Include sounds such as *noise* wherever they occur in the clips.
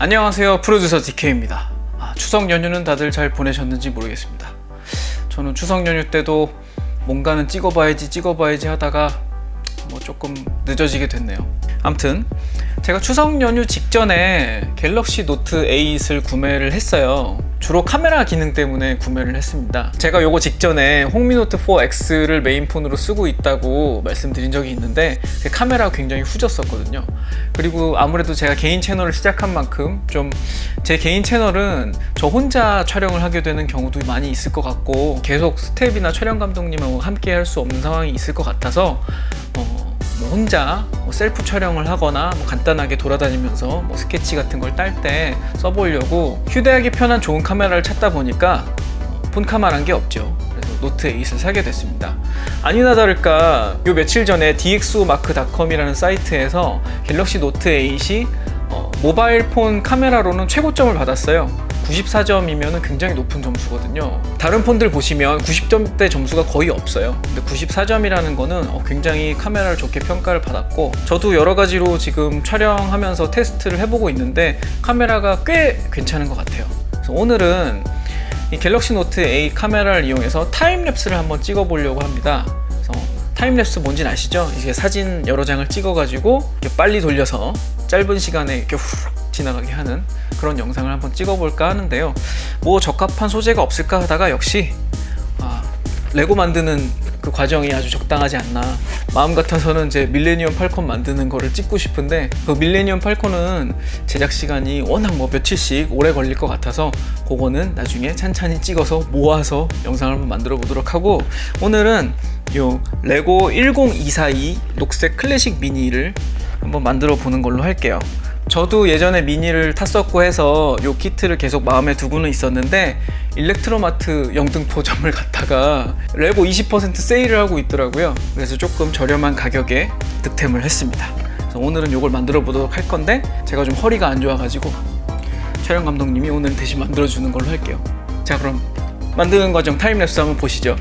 안녕하세요. 프로듀서 DK입니다. 아, 추석 연휴는 다들 잘 보내셨는지 모르겠습니다. 저는 추석 연휴 때도 뭔가는 찍어봐야지 찍어봐야지 하다가 뭐 조금 늦어지게 됐네요. 암튼 제가 추석 연휴 직전에 갤럭시 노트 8을 구매를 했어요 주로 카메라 기능 때문에 구매를 했습니다. 제가 요거 직전에 홍미노트 4X를 메인폰으로 쓰고 있다고 말씀드린 적이 있는데 그 카메라가 굉장히 후졌었거든요. 그리고 아무래도 제가 개인 채널을 시작한 만큼 좀 제 개인 채널은 저 혼자 촬영을 하게 되는 경우도 많이 있을 것 같고 계속 스텝이나 촬영 감독님하고 함께 할 수 없는 상황이 있을 것 같아서 어, 뭐 혼자 뭐 셀프 촬영을 하거나 뭐 간단하게 돌아다니면서 뭐 스케치 같은 걸 딸 때 써보려고 휴대하기 편한 좋은 카메라를 찾다 보니까 어, 폰카마란 게 없죠. 그래서 노트 8을 사게 됐습니다. 아니나 다를까 요 며칠 전에 dxomark.com이라는 사이트에서 갤럭시 노트 8이 어, 모바일 폰 카메라로는 최고점을 받았어요. 94점이면 굉장히 높은 점수거든요. 다른 폰들 보시면 90점대 점수가 거의 없어요. 근데 94점이라는 거는 어, 굉장히 카메라를 좋게 평가를 받았고, 저도 여러 가지로 지금 촬영하면서 테스트를 해보고 있는데 카메라가 꽤 괜찮은 것 같아요. 그래서 오늘은 이 갤럭시 노트 8 카메라를 이용해서 타임랩스를 한번 찍어 보려고 합니다. 그래서 타임랩스 뭔지는 아시죠? 이게 사진 여러 장을 찍어 가지고 이렇게 빨리 돌려서 짧은 시간에 이렇게 후룩 지나가게 하는 그런 영상을 한번 찍어볼까 하는데요. 뭐 적합한 소재가 없을까 하다가 역시 아, 레고 만드는 그 과정이 아주 적당하지 않나. 마음 같아서는 이제 밀레니엄 팔콘 만드는 거를 찍고 싶은데 그 밀레니엄 팔콘은 제작 시간이 워낙 뭐 며칠씩 오래 걸릴 것 같아서 그거는 나중에 찬찬히 찍어서 모아서 영상을 한번 만들어 보도록 하고 오늘은 요 레고 10242 녹색 클래식 미니를 한번 만들어 보는 걸로 할게요. 저도 예전에 미니를 탔었고 해서 요 키트를 계속 마음에 두고는 있었는데 일렉트로마트 영등포점을 *laughs* 갔다가 레고 20% 세일을 하고 있더라고요. 그래서 조금 저렴한 가격에 득템을 했습니다. 그래서 오늘은 요걸 만들어 보도록 할 건데 제가 좀 허리가 안 좋아가지고 촬영 감독님이 오늘 대신 만들어 주는 걸로 할게요. 자 그럼 만드는 과정 타임랩스 한번 보시죠.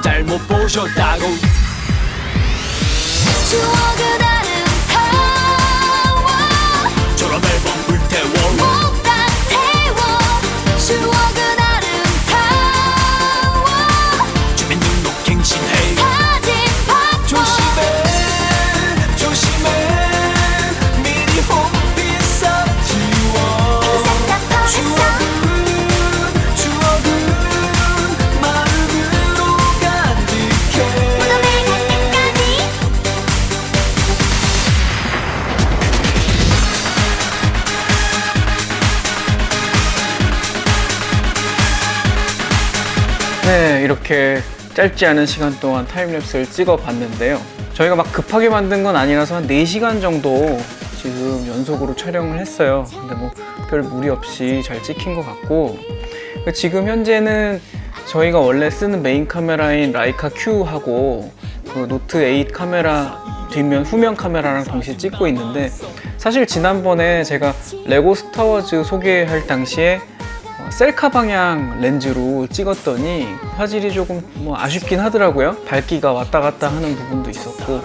잘못 보셨다고 네, 이렇게 짧지 않은 시간 동안 타임랩스를 찍어 봤는데요. 저희가 막 급하게 만든 건 아니라서 한 4시간 정도 지금 연속으로 촬영을 했어요. 근데 뭐 별 무리 없이 잘 찍힌 것 같고 지금 현재는 저희가 원래 쓰는 메인 카메라인 라이카 Q하고 그 노트 8 카메라 뒷면 후면 카메라랑 동시에 찍고 있는데 사실 지난번에 제가 레고 스타워즈 소개할 당시에 어, 셀카 방향 렌즈로 찍었더니 화질이 조금 뭐 아쉽긴 하더라고요. 밝기가 왔다 갔다 하는 부분도 있었고.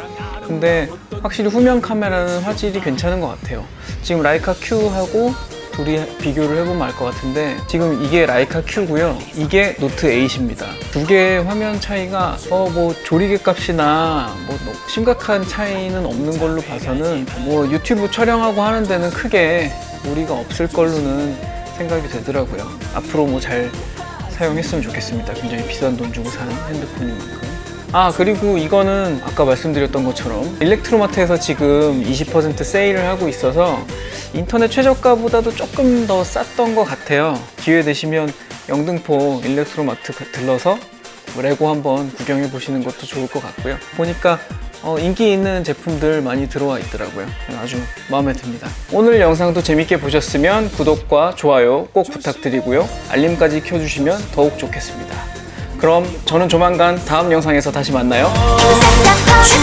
근데 확실히 후면 카메라는 화질이 괜찮은 것 같아요. 지금 라이카 Q하고 둘이 비교를 해보면 알 것 같은데 지금 이게 라이카 Q고요. 이게 노트 8입니다. 두 개의 화면 차이가 어 뭐 조리개 값이나 뭐 심각한 차이는 없는 걸로 봐서는 뭐 유튜브 촬영하고 하는 데는 크게 무리가 없을 걸로는 생각이 되더라고요. 앞으로 뭐 잘 사용했으면 좋겠습니다. 굉장히 비싼 돈 주고 산 핸드폰인 만큼. 아 그리고 이거는 아까 말씀드렸던 것처럼 일렉트로마트에서 지금 20% 세일을 하고 있어서 인터넷 최저가보다도 조금 더 쌌던 것 같아요. 기회 되시면 영등포 일렉트로마트 들러서 뭐 레고 한번 구경해 보시는 것도 좋을 것 같고요. 보니까 어, 인기 있는 제품들 많이 들어와 있더라고요. 아주 마음에 듭니다. 오늘 영상도 재밌게 보셨으면 구독과 좋아요 꼭 부탁드리고요. 알림까지 켜주시면 더욱 좋겠습니다. 그럼 저는 조만간 다음 영상에서 다시 만나요. 생각하겠어 추억은